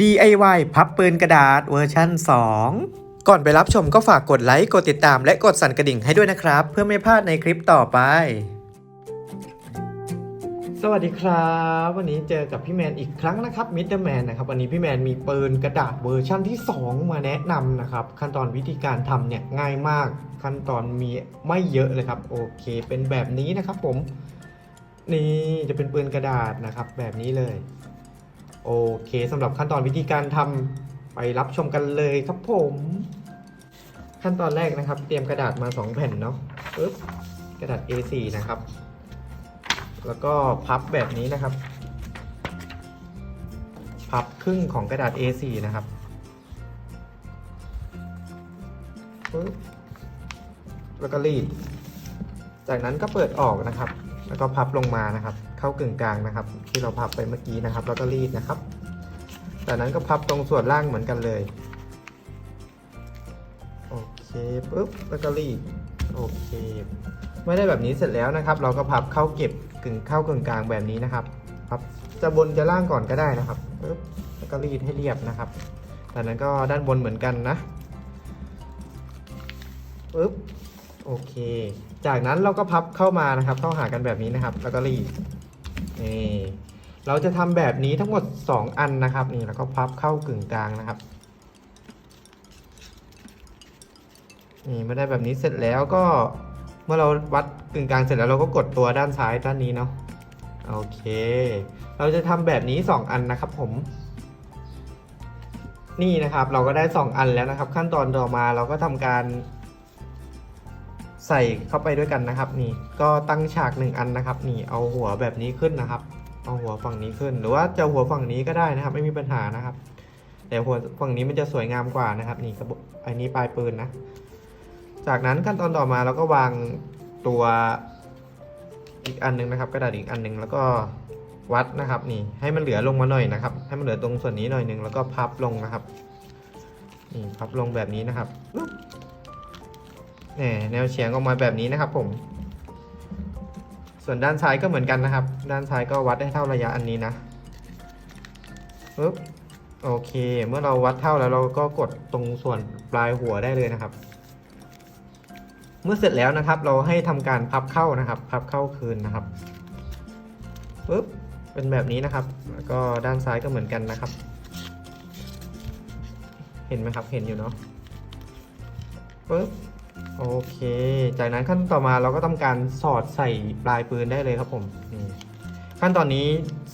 DIY พับปืนกระดาษเวอร์ชัน2 ก่อนไปรับชมก็ฝากกดไลค์ กดติดตาม และกดสั่นกระดิ่งให้ด้วยนะครับ เพื่อไม่พลาดในคลิปต่อไป สวัสดีครับ วันนี้เจอกับพี่แมนอีกครั้งนะครับมิสเตอร์แมนนะครับ วันนี้พี่แมนมีปืนกระดาษเวอร์ชั่นที่ 2 มาแนะนำนะครับ ขั้นตอนวิธีการทำเนี่ยง่ายมาก ขั้นตอนมีไม่เยอะเลยครับ โอเคเป็นแบบนี้นะครับผม นี่จะเป็นปืนกระดาษนะครับ แบบนี้เลย โอเคสำหรับขั้นตอนวิธีการทำไปรับชมกันเลยครับผม ขั้นตอนแรกนะครับ เตรียมกระดาษมา 2 แผ่นเนาะปึ๊บกระดาษ A4 นะครับ แล้วก็พับแบบนี้นะครับ พับครึ่งของกระดาษ A4 นะครับปึ๊บแล้วก็รีด จากนั้นก็เปิดออกนะครับ แล้วก็พับลงมานะครับ เข้ากึ่งกลางนะครับ ที่เราพับไปเมื่อกี้นะครับ แล้วก็รีดนะครับ จากนั้นก็พับตรงส่วนล่างเหมือนกันเลยโอเคปุ๊บแล้วก็รีดโอเคเมื่อได้แบบนี้เสร็จแล้วนะครับ เราก็พับเข้าเก็บกึ่งเข้ากึ่งกลางแบบนี้นะครับพับจะบนจะล่างก่อนก็ได้นะครับปุ๊บแล้วก็รีดให้เรียบนะครับจากนั้นก็ด้านบนเหมือนกันนะปุ๊บโอเค จากนั้นเราก็พับเข้ามานะครับ เข้าหากันแบบนี้นะครับ แล้วก็รีด นี่เราจะทำแบบนี้ทั้งหมด 2 อันนะครับนี่แล้วก็พับเข้ากึ่งกลางนะครับนี่มื่ได้แบบนี้เสร็จแล้วก็เมื่อเราวัดกึ่งกลางเสร็จแล้วเราก็กดตัวด้านซ้ายด้านนี้เนาะโอเค เราจะทำแบบนี้ 2 อันนะครับผม นี่นะครับเราก็ได้ 2 อันแล้วนะครับ ขั้นตอนต่อมาเราก็ทำการ ใส่เข้าไปด้วยกันนะครับ นี่ก็ตั้งฉากหนึ่งอันนะครับ นี่เอาหัวแบบนี้ขึ้นนะครับ เอาหัวฝั่งนี้ขึ้น หรือว่าจะหัวฝั่งนี้ก็ได้นะครับ ไม่มีปัญหานะครับ แต่หัวฝั่งนี้มันจะสวยงามกว่านะครับ นี่กระบอกอันนี้ปลายปืนนะ จากนั้นขั้นตอนต่อมาเราก็วางตัวอีกอันหนึงนะครับ กระดาษอีกอันหนึงแล้วก็วัดนะครับ นี่ให้มันเหลือลงมาหน่อยนะครับ ให้มันเหลือตรงส่วนนี้หน่อยนึงแล้วก็พับลงนะครับนี่พับลงแบบนี้นะครับ แนวเฉียงออกมาแบบนี้นะครับ ผม ส่วนด้านซ้ายก็เหมือนกันนะครับ ด้านซ้ายก็วัดให้เท่าระยะอันนี้นะปึ๊บโอเค เมื่อเราวัดเท่าแล้วเราก็กดตรงส่วนปลายหัวได้เลยนะครับ เมื่อเสร็จแล้วนะครับ เราให้ทำการพับเข้านะครับ พับเข้าคืนนะครับปึ๊บเป็นแบบนี้นะครับ แล้วก็ด้านซ้ายก็เหมือนกันนะครับ เห็นไหมครับ เห็นอยู่เนาะปึ๊บ โอเค จากนั้นขั้นต่อมาเราก็ทำการสอดใส่ปลายปืนได้เลยครับผมนี่ขั้นตอนนี้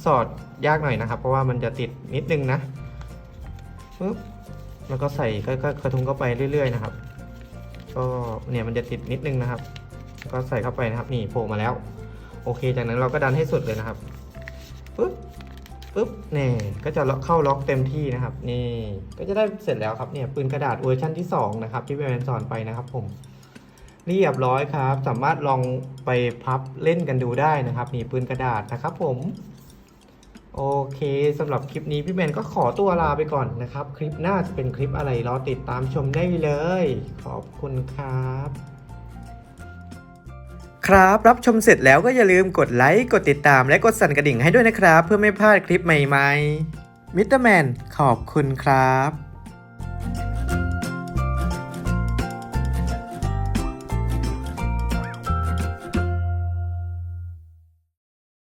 สอดยากหน่อยนะครับ เพราะว่ามันจะติดนิดนึงนะปึ๊บแล้วก็ใส่ก็กระทุ้งเข้าไปเรื่อย ๆ นะครับ ก็เนี่ยมันจะติดนิดนึงนะครับ ก็ใส่เข้าไปนะครับ นี่โผล่มาแล้ว โอเค จากนั้นเราก็ดันให้สุดเลยนะครับปึ๊บ ปึ๊บเนี่ก็จะเข้าล็อกเต็มที่นะครับ นี่ก็จะได้เสร็จแล้วครับเนี่ยปืนกระดาษเวอร์ชันที่ 2 นะครับ ที่พี่แมนสอนไปนะครับผม เรียบร้อยครับ สามารถลองไปพับเล่นกันดูได้นะครับนี่ปืนกระดาษนะครับผมโอเคสำหรับคลิปนี้พี่แมนก็ขอตัวลาไปก่อนนะครับ คลิปหน้าจะเป็นคลิปอะไรรอติดตามชมได้เลย ขอบคุณครับ ครับ รับชมเสร็จแล้วก็อย่าลืมกดไลค์ กดติดตามและกดสั่นกระดิ่งให้ด้วยนะครับ เพื่อไม่พลาดคลิปใหม่ๆมิสเตอร์แมนขอบคุณครับ